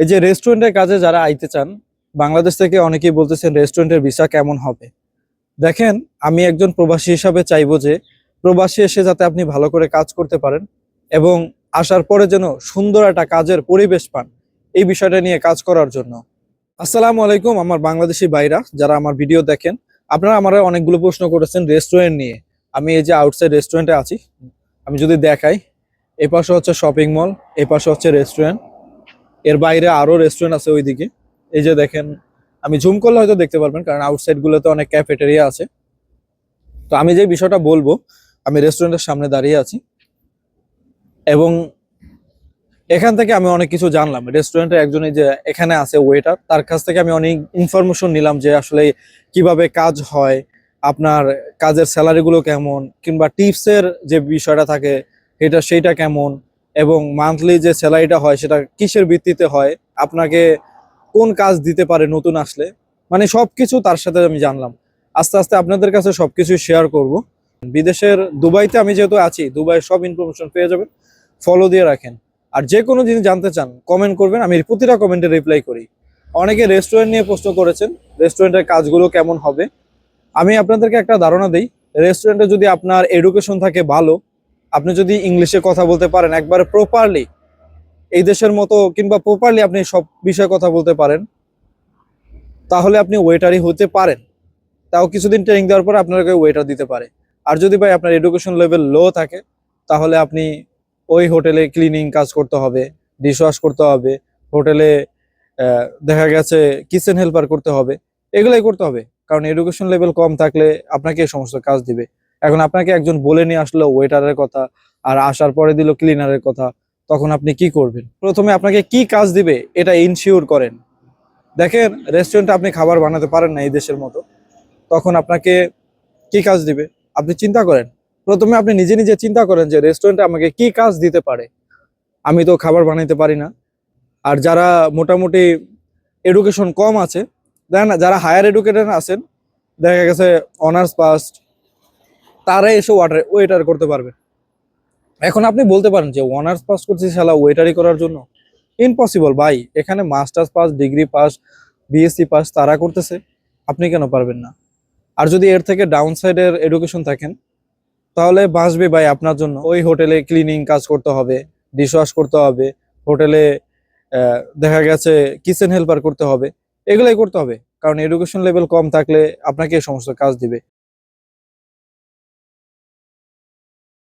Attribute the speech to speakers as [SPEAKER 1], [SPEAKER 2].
[SPEAKER 1] এই যে রেস্টুরেন্টের কাজে যারা আইতে চান, বাংলাদেশ থেকে অনেকেই বলতেছেন রেস্টুরেন্টের ভিসা কেমন হবে? দেখেন, আমি একজন প্রবাসী হিসাবে চাইব যে প্রবাসী এসে যাতে আপনি ভালো করে কাজ করতে পারেন এবং আসার পরে যেন সুন্দর একটা কাজের পরিবেশ পান এই বিষয়টা নিয়ে কাজ করার জন্য। আসসালামু আলাইকুম, আমার বাংলাদেশি ভাইরা যারা আমার ভিডিও দেখেন, আপনারা আমার অনেকগুলো প্রশ্ন করেছেন রেস্টুরেন্ট নিয়ে। আমি এই যে আউটসাইড রেস্টুরেন্টে আছি, আমি যদি দেখাই এ পাশে হচ্ছে শপিং মল এ পাশে হচ্ছে রেস্টুরেন্ট এর বাইরে আরও রেস্টুরেন্ট আছে ওইদিকে। এই যে দেখেন, আমি জুম করলে হয়তো দেখতে পারবেন, কারণ আউটসাইড গুলোতে অনেক ক্যাফেটেরিয়া আছে। তো আমি যে বিষয়টা বলব, আমি রেস্টুরেন্টের সামনে দাঁড়িয়ে আছি। এবং এখান থেকে আমি অনেক কিছু জানলাম। রেস্টুরেন্টে একজন যে এখানে আছে ওয়েটার তার কাছ থেকে আমি অনেক ইনফরমেশন নিলাম যে আসলে কীভাবে কাজ হয়, আপনার কাজের স্যালারি গুলো কেমন, কিংবা টিপসের যে বিষয়টা থাকে এটা সেইটা কেমন এবং মান্থলি যে স্যালারিটা হয়, সেটা কিসের ভিত্তিতে হয়? আপনাকে কোন কাজ দিতে পারে নতুন আসলে? মানে সবকিছু তার সাথে আমি জানলাম। আস্তে আস্তে আপনাদের কাছে সবকিছু শেয়ার করব। বিদেশের দুবাইতে আমি যেহেতু আছি, দুবাইয়ের সব ইনফরমেশন পেয়ে যাবেন। ফলো দিয়ে রাখেন। আর যে কোনো জিনিস জানতে চান কমেন্ট করবেন। আমি প্রতিটা কমেন্টে রিপ্লাই করি। অনেকে রেস্টুরেন্ট নিয়ে প্রশ্ন করেছেন রেস্টুরেন্টের কাজগুলো কেমন হবে? আমি আপনাদেরকে একটা ধারণা দিই রেস্টুরেন্টে যদি আপনার এডুকেশন থাকে ভালো আপনি যদি ইংলিশে কথা বলতে পারেন একবারে প্রপারলি এই দেশের মতো কিংবা প্রপারলি আপনি সব বিষয়ে কথা বলতে পারেন, তাহলে আপনি ওয়েটারই হতে পারেন। তাও কিছুদিন ট্রেনিং দেওয়ার পর আপনাকে ওয়েটার দিতে পারে। আর যদি ভাই আপনার এডুকেশন লেভেল লো থাকে, তাহলে আপনি ওই হোটেলে ক্লিনিং কাজ করতে হবে ডিশওয়াশ করতে হবে, হোটেলে দেখা গেছে কিচেন হেল্পার করতে হবে, এগুলাই করতে হবে। কারণ এডুকেশন লেভেল কম থাকলে আপনাকে সমস্ত কাজ দিবে। এখন আপনাকে একজন বলে নিয়ে আসলো ওয়েটারের কথা আর আসার পরে দিল ক্লিনারের কথা, তখন আপনি কি করবেন? প্রথমে আপনাকে কি কাজ দিবে এটা ইনশিওর করেন। দেখেন রেস্টুরেন্টে আপনি খাবার বানাতে পারেন না এই দেশের মতো। তখন আপনাকে কি কাজ দিবে? আপনি চিন্তা করেন। প্রথমে আপনি নিজে নিজে চিন্তা করেন যে রেস্টুরেন্টে আমাকে কি কাজ দিতে পারে। আমি তো খাবার বানাইতে পারি না। আর যারা মোটামুটি এডুকেশন কম আছে দেখেন যারা হায়ার এডুকেটেড আছেন, দেখা গেছে অনার্স পাস তারা এসে ওয়াটার ওয়েটার করতে পারবে। এখন আপনি বলতে পারেন যে অনার্স পাস করছি শালা ওয়েটারি করার জন্য? ইম্পসিবল ভাই। এখানে masters pass degree pass BSc pass তারা করতেছে। আপনি কেন পারবেন না? আর যদি এর থেকে ডাউন সাইডের এডুকেশন থাকেন, তাহলে বাঁচবে ভাই আপনার জন্য। ওই হোটেলে ক্লিনিং কাজ করতে হবে ডিশওয়াশ করতে হবে হোটেলে দেখা গেছে কিচেন হেল্পার করতে হবে, এগুলাই করতে হবে। কারণ এডুকেশন লেভেল কম থাকলে আপনাকে এই সমস্ত কাজ দিবে।